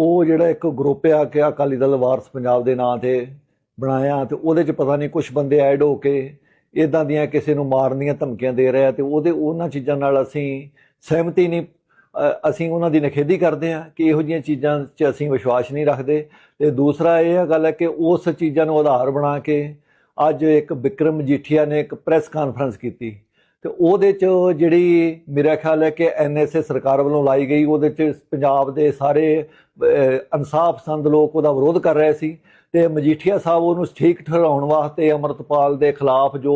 ਉਹ ਜਿਹੜਾ ਇੱਕ ਗਰੁੱਪ ਆ ਕਿ ਅਕਾਲੀ ਦਲ ਵਾਰਸ ਪੰਜਾਬ ਦੇ ਨਾਂ ਤੇ ਬਣਾਇਆ ਤੇ ਉਹਦੇ ਚ ਪਤਾ ਨਹੀਂ ਕੁਝ ਬੰਦੇ ਐਡ ਹੋ ਕੇ ਇਦਾਂ ਦੀਆਂ ਕਿਸੇ ਨੂੰ ਮਾਰਨ ਦੀਆਂ ਧਮਕੀਆਂ ਦੇ ਰਿਹਾ ਤੇ ਉਹਦੇ ਉਹਨਾਂ ਚੀਜ਼ਾਂ ਨਾਲ ਅਸੀਂ ਸਹਿਮਤੀ ਨਹੀਂ ਅਸੀਂ ਉਹਨਾਂ ਦੀ ਨਿਖੇਧੀ ਕਰਦੇ ਹਾਂ ਕਿ ਇਹੋ ਜਿਹੀਆਂ ਚੀਜ਼ਾਂ 'ਚ ਅਸੀਂ ਵਿਸ਼ਵਾਸ ਨਹੀਂ ਰੱਖਦੇ। ਤੇ ਦੂਸਰਾ ਇਹ ਗੱਲ ਹੈ ਕਿ ਉਸ ਚੀਜ਼ਾਂ ਨੂੰ ਆਧਾਰ ਬਣਾ ਕੇ ਅੱਜ ਇੱਕ ਵਿਕਰਮ ਮਜੀਠੀਆ ਨੇ ਇੱਕ ਪ੍ਰੈਸ ਕਾਨਫਰੰਸ ਕੀਤੀ। ਤੇ ਉਹਦੇ 'ਚ ਜਿਹੜੀ ਮੇਰਾ ਖਿਆਲ ਹੈ ਕਿ ਐਨਐਸਏ ਸਰਕਾਰ ਵੱਲੋਂ ਲਾਈ ਗਈ, ਉਹਦੇ 'ਚ ਪੰਜਾਬ ਦੇ ਸਾਰੇ ਇਨਸਾਫ ਪਸੰਦ ਲੋਕ ਉਹਦਾ ਵਿਰੋਧ ਕਰ ਰਹੇ ਸੀ ਤੇ ਮਜੀਠੀਆ ਸਾਹਿਬ ਉਹਨੂੰ ਠੀਕ ਠਹਿਰਾਉਣ ਵਾਸਤੇ ਅਮਰਤਪਾਲ ਦੇ ਖਿਲਾਫ ਜੋ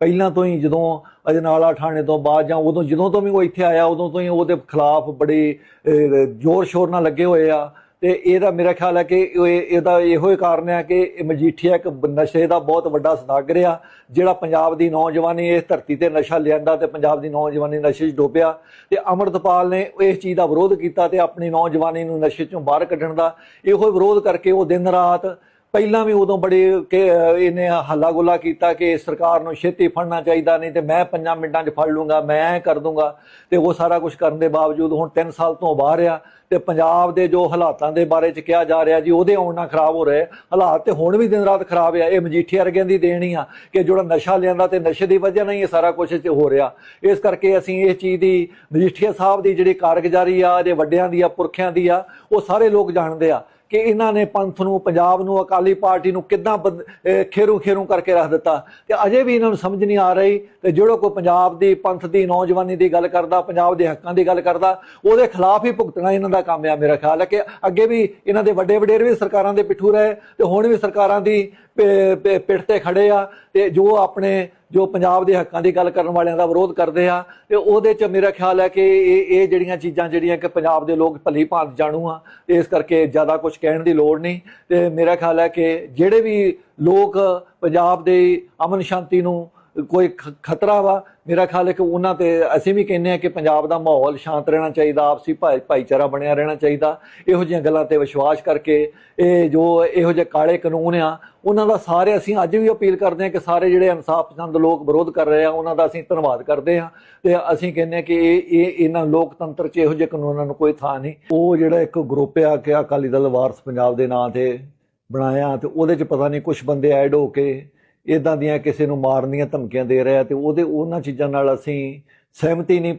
ਪਹਿਲਾਂ ਤੋਂ ਹੀ ਜਦੋਂ ਅਜਨਾਲਾ ਥਾਣੇ ਤੋਂ ਬਾਅਦ ਜਾਂ ਉਦੋਂ, ਜਦੋਂ ਤੋਂ ਵੀ ਉਹ ਇੱਥੇ ਆਇਆ, ਉਦੋਂ ਤੋਂ ਹੀ ਉਹਦੇ ਖਿਲਾਫ ਬੜੀ ਜ਼ੋਰ ਸ਼ੋਰ ਨਾਲ ਲੱਗੇ ਹੋਏ ਆ। ਤੇ ਇਹਦਾ ਮੇਰਾ ਖਿਆਲ ਹੈ ਕਿ ਇਹ- ਇਹਦਾ ਇਹੋ ਹੀ ਕਾਰਨ ਹੈ ਕਿ ਮਜੀਠੀਆ ਇੱਕ ਨਸ਼ੇ ਦਾ ਬਹੁਤ ਵੱਡਾ ਸਦਾਗਰ ਆ, ਜਿਹੜਾ ਪੰਜਾਬ ਦੀ ਨੌਜਵਾਨੀ ਇਸ ਧਰਤੀ ਤੇ ਨਸ਼ਾ ਲਿਆਂਦਾ ਤੇ ਪੰਜਾਬ ਦੀ ਨੌਜਵਾਨੀ ਨਸ਼ੇ 'ਚ ਡੋਬਿਆ ਤੇ ਅਮਰਤਪਾਲ ਨੇ ਇਸ ਚੀਜ਼ ਦਾ ਵਿਰੋਧ ਕੀਤਾ ਤੇ ਆਪਣੀ ਨੌਜਵਾਨੀ ਨੂੰ ਨਸ਼ੇ 'ਚੋਂ ਬਾਹਰ ਕੱਢਣ ਦਾ ਇਹੋ ਵਿਰੋਧ ਕਰਕੇ ਉਹ ਦਿਨ ਰਾਤ ਪਹਿਲਾਂ ਵੀ ਉਦੋਂ ਬੜੇ ਇਹਨੇ ਹੱਲਾ ਗੁੱਲਾ ਕੀਤਾ ਕਿ ਸਰਕਾਰ ਨੂੰ ਛੇਤੀ ਫੜਨਾ ਚਾਹੀਦਾ, ਨਹੀਂ ਤੇ ਮੈਂ ਪੰਜਾਂ ਮਿੰਟਾਂ 'ਚ ਫੜ ਲੂੰਗਾ, ਮੈਂ ਕਰ ਦੂੰਗਾ। ਤੇ ਉਹ ਸਾਰਾ ਕੁਝ ਕਰਨ ਦੇ ਬਾਵਜੂਦ ਹੁਣ 3 ਸਾਲ ਤੋਂ ਬਾਹਰ ਆ ਤੇ ਪੰਜਾਬ ਦੇ ਜੋ ਹਾਲਾਤਾਂ ਦੇ ਬਾਰੇ 'ਚ ਕਿਹਾ ਜਾ ਰਿਹਾ ਜੀ, ਉਹਦੇ ਆਉਣ ਨਾਲ ਖਰਾਬ ਹੋ ਰਹੇ। ਹਾਲਾਤ ਤੇ ਹੁਣ ਵੀ ਦਿਨ ਰਾਤ ਖਰਾਬ ਆ। ਇਹ ਮਜੀਠੀ ਵਰਗਿਆਂ ਦੀ ਦੇਣੀ ਆ ਕਿ ਜਿਹੜਾ ਨਸ਼ਾ ਲਿਆਂਦਾ ਤੇ ਨਸ਼ੇ ਦੀ ਵਜ੍ਹਾ ਨਾਲ ਹੀ ਇਹ ਸਾਰਾ ਕੁਝ ਹੋ ਰਿਹਾ। ਇਸ ਕਰਕੇ ਅਸੀਂ ਇਸ ਚੀਜ਼ ਦੀ, ਮਜੀਠੀਆ ਸਾਹਿਬ ਦੀ ਜਿਹੜੀ ਕਾਰਗੁਜ਼ਾਰੀ ਆ ਜੇ ਵੱਡਿਆਂ ਦੀ ਆ, ਪੁਰਖਿਆਂ ਦੀ ਆ, ਉਹ ਸਾਰੇ ਲੋਕ ਜਾਣਦੇ ਆ। ਕਿ ਇਹਨਾਂ ਨੇ ਪੰਥ ਨੂੰ, ਪੰਜਾਬ ਨੂੰ, ਅਕਾਲੀ ਪਾਰਟੀ ਨੂੰ ਕਿੱਦਾਂ ਖੇਰੂ ਖੇਰੂ ਕਰਕੇ ਰੱਖ ਦਿੱਤਾ। ਤੇ ਅਜੇ ਵੀ ਇਹਨਾਂ ਨੂੰ ਸਮਝ ਨਹੀਂ ਆ ਰਹੀ ਤੇ ਜਿਹੜਾ ਕੋਈ ਪੰਜਾਬ ਦੀ ਪੰਥ ਦੀ, ਨੌਜਵਾਨੀ ਦੀ ਗੱਲ ਕਰਦਾ, ਪੰਜਾਬ ਦੇ ਹੱਕਾਂ ਦੀ ਗੱਲ ਕਰਦਾ, ਉਹਦੇ ਖਿਲਾਫ ਹੀ ਭੁਗਤਣਾ ਇਹਨਾਂ ਦਾ ਕੰਮ ਆ, ਮੇਰਾ ਖਿਆਲ ਹੈ ਕਿ ਅੱਗੇ ਵੀ ਇਹਨਾਂ ਦੇ ਵੱਡੇ ਵਡੇਰ ਵੀ ਸਰਕਾਰਾਂ ਦੇ ਪਿੱਠੂ ਰਹੇ ਤੇ ਹੁਣ ਵੀ ਸਰਕਾਰਾਂ ਦੀ ਪਿੱਠ ਤੇ ਖੜੇ ਆ ਤੇ ਜੋ ਆਪਣੇ ਜੋ ਪੰਜਾਬ ਦੇ ਹੱਕਾਂ ਦੀ ਗੱਲ ਕਰਨ ਵਾਲਿਆਂ ਦਾ ਵਿਰੋਧ ਕਰਦੇ ਆ ਤੇ ਉਹਦੇ ਚ ਮੇਰਾ ਖਿਆਲ ਹੈ ਕਿ ਇਹ ਇਹ ਜਿਹੜੀਆਂ ਚੀਜ਼ਾਂ ਜਿਹੜੀਆਂ ਕਿ ਪੰਜਾਬ ਦੇ ਲੋਕ ਭਲੀ ਭਾਂਤ ਜਾਣੂ ਆ ਤੇ ਇਸ ਕਰਕੇ ਜ਼ਿਆਦਾ ਕੁਝ ਕਹਿਣ ਦੀ ਲੋੜ ਨਹੀਂ। ਤੇ ਮੇਰਾ ਖਿਆਲ ਹੈ ਕਿ ਜਿਹੜੇ ਵੀ ਲੋਕ ਪੰਜਾਬ ਦੇ ਅਮਨ ਸ਼ਾਂਤੀ ਨੂੰ ਕੋਈ ਖ- ਖਤਰਾ ਵਾ? ਮੇਰਾ ਖਿਆਲ ਹੈ ਕਿ ਉਹਨਾਂ ਤੇ ਅਸੀਂ ਵੀ ਕਹਿੰਦੇ ਆ ਕਿ ਪੰਜਾਬ ਦਾ ਮਾਹੌਲ ਸ਼ਾਂਤ ਰਹਿਣਾ ਚਾਹੀਦਾ, ਆਪਸੀ ਭਾਈਚਾਰਾ ਬਣਿਆ ਰਹਿਣਾ ਚਾਹੀਦਾ। ਇਹੋ ਜਿਹੀਆਂ ਗੱਲਾਂ ਤੇ ਵਿਸ਼ਵਾਸ ਕਰਕੇ ਇਹ ਜੋ ਇਹੋ ਜਿਹੇ ਕਾਲੇ ਕਾਨੂੰਨ ਆ, ਉਹਨਾਂ ਦਾ ਸਾਰੇ ਅਸੀਂ ਅੱਜ ਵੀ ਅਪੀਲ ਕਰਦੇ ਹਾਂ ਕਿ ਸਾਰੇ ਜਿਹੜੇ ਇਨਸਾਫ ਪਸੰਦ ਲੋਕ ਵਿਰੋਧ ਕਰ ਰਹੇ ਆ, ਉਹਨਾਂ ਦਾ ਅਸੀਂ ਧੰਨਵਾਦ ਕਰਦੇ ਹਾਂ ਤੇ ਅਸੀਂ ਕਹਿੰਦੇ ਹਾਂ ਕਿ ਇਹ ਇਹ ਇਹਨਾਂ ਲੋਕਤੰਤਰ 'ਚ ਇਹੋ ਜਿਹੇ ਕਾਨੂੰਨਾਂ ਨੂੰ ਕੋਈ ਥਾਂ ਨਹੀਂ। ਉਹ ਜਿਹੜਾ ਇੱਕ ਗਰੁੱਪ ਆ ਕਿ ਅਕਾਲੀ ਦਲ ਵਾਰਸ ਪੰਜਾਬ ਦੇ ਨਾਂ ਤੇ ਬਣਾਇਆ ਤੇ ਉਹਦੇ 'ਚ ਪਤਾ ਨਹੀਂ ਕੁਝ ਬੰਦੇ ਐਡ ਹੋ ਕੇ ਇਦਾਂ ਦੀਆਂ ਕਿਸੇ ਨੂੰ ਮਾਰਨ ਦੀਆਂ ਧਮਕੀਆਂ ਦੇ ਰਿਹਾ ਤੇ ਉਹਦੇ ਉਹਨਾਂ ਚੀਜ਼ਾਂ ਨਾਲ ਅਸੀਂ ਸਹਿਮਤੀ ਨਹੀਂ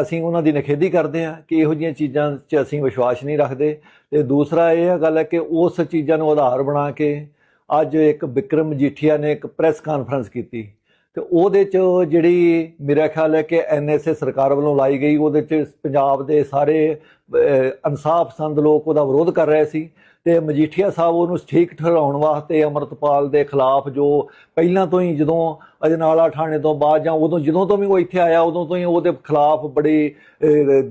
ਅਸੀਂ ਉਹਨਾਂ ਦੀ ਨਿਖੇਧੀ ਕਰਦੇ ਹਾਂ ਕਿ ਇਹੋ ਜਿਹੀਆਂ ਚੀਜ਼ਾਂ 'ਚ ਅਸੀਂ ਵਿਸ਼ਵਾਸ ਨਹੀਂ ਰੱਖਦੇ। ਤੇ ਦੂਸਰਾ ਇਹ ਗੱਲ ਹੈ ਕਿ ਉਸ ਚੀਜ਼ਾਂ ਨੂੰ ਆਧਾਰ ਬਣਾ ਕੇ ਅੱਜ ਇੱਕ ਵਿਕਰਮ ਮਜੀਠੀਆ ਨੇ ਇੱਕ ਪ੍ਰੈਸ ਕਾਨਫਰੰਸ ਕੀਤੀ। ਤੇ ਉਹਦੇ 'ਚ ਜਿਹੜੀ ਮੇਰਾ ਖਿਆਲ ਹੈ ਕਿ ਐਨਐਸਏ ਸਰਕਾਰ ਵੱਲੋਂ ਲਾਈ ਗਈ, ਉਹਦੇ 'ਚ ਪੰਜਾਬ ਦੇ ਸਾਰੇ ਇਨਸਾਫ ਪਸੰਦ ਲੋਕ ਉਹਦਾ ਵਿਰੋਧ ਕਰ ਰਹੇ ਸੀ। ਤੇ ਮਜੀਠੀਆ ਸਾਹਿਬ ਉਹਨੂੰ ਠੀਕ ਠਹਿਰਾਉਣ ਵਾਸਤੇ ਅਮਰਤਪਾਲ ਦੇ ਖਿਲਾਫ ਜੋ ਪਹਿਲਾਂ ਤੋਂ ਹੀ ਜਦੋਂ ਅਜਨਾਲਾ ਥਾਣੇ ਤੋਂ ਬਾਅਦ ਜਾਂ ਉਦੋਂ ਜਦੋਂ ਤੋਂ ਵੀ ਉਹ ਇੱਥੇ ਆਇਆ, ਉਦੋਂ ਤੋਂ ਹੀ ਉਹਦੇ ਖਿਲਾਫ ਬੜੇ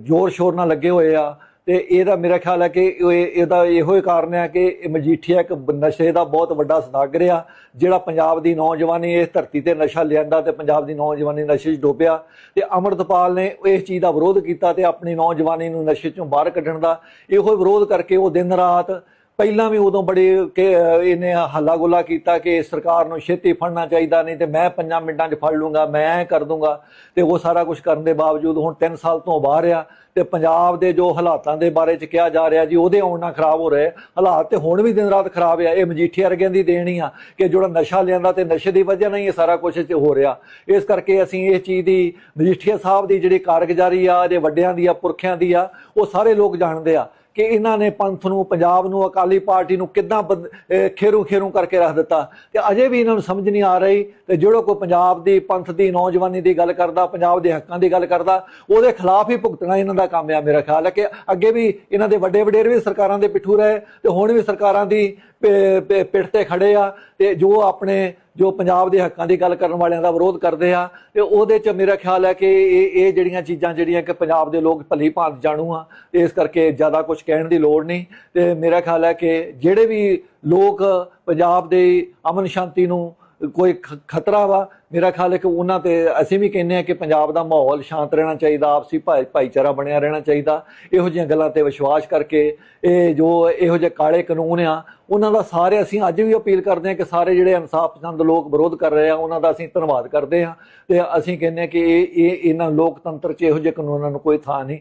ਜ਼ੋਰ ਸ਼ੋਰ ਨਾਲ ਲੱਗੇ ਹੋਏ ਆ। ਤੇ ਇਹਦਾ ਮੇਰਾ ਖਿਆਲ ਹੈ ਕਿ ਇਹ- ਇਹਦਾ ਇਹੋ ਹੀ ਕਾਰਨ ਹੈ ਕਿ ਮਜੀਠੀਆ ਇੱਕ ਨਸ਼ੇ ਦਾ ਬਹੁਤ ਵੱਡਾ ਸਦਾਗਰ ਆ ਜਿਹੜਾ ਪੰਜਾਬ ਦੀ ਨੌਜਵਾਨੀ ਇਸ ਧਰਤੀ ਤੇ ਨਸ਼ਾ ਲਿਆਂਦਾ ਤੇ ਪੰਜਾਬ ਦੀ ਨੌਜਵਾਨੀ ਨਸ਼ੇ 'ਚ ਡੋਬਿਆ। ਤੇ ਅਮਰਤਪਾਲ ਨੇ ਇਸ ਚੀਜ਼ ਦਾ ਵਿਰੋਧ ਕੀਤਾ ਤੇ ਆਪਣੀ ਨੌਜਵਾਨੀ ਨੂੰ ਨਸ਼ੇ 'ਚੋਂ ਬਾਹਰ ਕੱਢਣ ਦਾ ਇਹੋ ਵਿਰੋਧ ਕਰਕੇ ਉਹ ਦਿਨ ਰਾਤ ਪਹਿਲਾਂ ਵੀ ਉਦੋਂ ਬੜੇ ਕਿ ਇਹਨੇ ਹੱਲਾ ਗੁੱਲਾ ਕੀਤਾ ਕਿ ਸਰਕਾਰ ਨੂੰ ਛੇਤੀ ਫੜਨਾ ਚਾਹੀਦਾ, ਨਹੀਂ ਤੇ ਮੈਂ ਪੰਜਾਂ ਮਿੰਟਾਂ 'ਚ ਫੜ ਲੂੰਗਾ, ਮੈਂ ਐ ਕਰ ਦੂੰਗਾ ਤੇ ਉਹ ਸਾਰਾ ਕੁਝ ਕਰਨ ਦੇ ਬਾਵਜੂਦ ਹੁਣ 3 ਸਾਲ ਤੋਂ ਬਾਹਰ ਆ ਤੇ ਪੰਜਾਬ ਦੇ ਜੋ ਹਾਲਾਤਾਂ ਦੇ ਬਾਰੇ 'ਚ ਕਿਹਾ ਜਾ ਰਿਹਾ ਜੀ, ਉਹਦੇ ਆਉਣ ਨਾਲ ਖਰਾਬ ਹੋ ਰਹੇ ਹਾਲਾਤ ਤੇ ਹੁਣ ਵੀ ਦਿਨ ਰਾਤ ਖਰਾਬ ਆ। ਇਹ ਮਜੀਠੀ ਵਰਗਿਆਂ ਦੀ ਦੇਣੀ ਆ ਕਿ ਜਿਹੜਾ ਨਸ਼ਾ ਲਿਆਂਦਾ ਤੇ ਨਸ਼ੇ ਦੀ ਵਜ੍ਹਾ ਨਾਲ ਹੀ ਇਹ ਸਾਰਾ ਕੁਝ ਹੋ ਰਿਹਾ। ਇਸ ਕਰਕੇ ਅਸੀਂ ਇਹ ਚੀਜ਼ ਦੀ ਮਜੀਠੀਆ ਸਾਹਿਬ ਦੀ ਜਿਹੜੀ ਕਾਰਗੁਜ਼ਾਰੀ ਆ, ਇਹਦੇ ਵੱਡਿਆਂ ਦੀ ਆ, ਪੁਰਖਿਆਂ ਦੀ ਆ, ਉਹ ਸਾਰੇ ਲੋਕ ਜਾਣਦੇ ਆ। ਕਿ ਇਹਨਾਂ ਨੇ ਪੰਥ ਨੂੰ, ਪੰਜਾਬ ਨੂੰ, ਅਕਾਲੀ ਪਾਰਟੀ ਨੂੰ ਕਿੱਦਾਂ ਖੇਰੂ ਖੇਰੂ ਕਰਕੇ ਰੱਖ ਦਿੱਤਾ। ਤੇ ਅਜੇ ਵੀ ਇਹਨਾਂ ਨੂੰ ਸਮਝ ਨਹੀਂ ਆ ਰਹੀ ਤੇ ਜਿਹੜਾ ਕੋਈ ਪੰਜਾਬ ਦੀ ਪੰਥ ਦੀ, ਨੌਜਵਾਨੀ ਦੀ ਗੱਲ ਕਰਦਾ, ਪੰਜਾਬ ਦੇ ਹੱਕਾਂ ਦੀ ਗੱਲ ਕਰਦਾ, ਉਹਦੇ ਖਿਲਾਫ ਹੀ ਭੁਗਤਣਾ ਇਹਨਾਂ ਦਾ ਕੰਮ ਆ ਮੇਰਾ ਖਿਆਲ ਹੈ ਕਿ ਅੱਗੇ ਵੀ ਇਹਨਾਂ ਦੇ ਵੱਡੇ ਵਡੇਰ ਵੀ ਸਰਕਾਰਾਂ ਦੇ ਪਿੱਠੂ ਰਹੇ ਤੇ ਹੁਣ ਵੀ ਸਰਕਾਰਾਂ ਦੀ ਪ- ਪਿੱਠ ਤੇ ਖੜੇ ਆ ਤੇ ਜੋ ਆਪਣੇ ਜੋ ਪੰਜਾਬ ਦੇ ਹੱਕਾਂ ਦੀ ਗੱਲ ਕਰਨ ਵਾਲਿਆਂ ਦਾ ਵਿਰੋਧ ਕਰਦੇ ਆ ਤੇ ਉਹਦੇ ਚ ਮੇਰਾ ਖਿਆਲ ਹੈ ਕਿ ਇਹ ਇਹ ਜਿਹੜੀਆਂ ਚੀਜ਼ਾਂ ਜਿਹੜੀਆਂ ਕਿ ਪੰਜਾਬ ਦੇ ਲੋਕ ਭਲੀ ਭਾਂਤ ਜਾਣੂ ਆ, ਇਸ ਕਰਕੇ ਜ਼ਿਆਦਾ ਕੁਝ ਕਹਿਣ ਦੀ ਲੋੜ ਨਹੀਂ। ਤੇ ਮੇਰਾ ਖਿਆਲ ਹੈ ਕਿ ਜਿਹੜੇ ਵੀ ਲੋਕ ਪੰਜਾਬ ਦੇ ਅਮਨ ਸ਼ਾਂਤੀ ਨੂੰ ਕੋਈ ਖ- ਖਤਰਾ ਵਾ? ਮੇਰਾ ਖਿਆਲ ਹੈ ਕਿ ਉਹਨਾਂ ਤੇ ਅਸੀਂ ਵੀ ਕਹਿੰਦੇ ਆ ਕਿ ਪੰਜਾਬ ਦਾ ਮਾਹੌਲ ਸ਼ਾਂਤ ਰਹਿਣਾ ਚਾਹੀਦਾ, ਆਪਸੀ ਭਾਈ, ਭਾਈਚਾਰਾ ਬਣਿਆ ਰਹਿਣਾ ਚਾਹੀਦਾ। ਇਹੋ ਜਿਹੀਆਂ ਗੱਲਾਂ ਤੇ ਵਿਸ਼ਵਾਸ ਕਰਕੇ ਇਹ ਜੋ ਇਹੋ ਜਿਹੇ ਕਾਲੇ ਕਾਨੂੰਨ ਆ, ਉਹਨਾਂ ਦਾ ਸਾਰੇ ਅਸੀਂ ਅੱਜ ਵੀ ਅਪੀਲ ਕਰਦੇ ਹਾਂ ਕਿ ਸਾਰੇ ਜਿਹੜੇ ਇਨਸਾਫ ਪਸੰਦ ਲੋਕ ਵਿਰੋਧ ਕਰ ਰਹੇ ਆ, ਉਹਨਾਂ ਦਾ ਅਸੀਂ ਧੰਨਵਾਦ ਕਰਦੇ ਹਾਂ। ਤੇ ਅਸੀਂ ਕਹਿੰਦੇ ਹਾਂ ਕਿ ਇਹ ਇਹ, ਇਹਨਾਂ ਲੋਕਤੰਤਰ 'ਚ ਇਹੋ ਜਿਹੇ ਕਾਨੂੰਨਾਂ ਨੂੰ ਕੋਈ ਥਾਂ ਨਹੀਂ।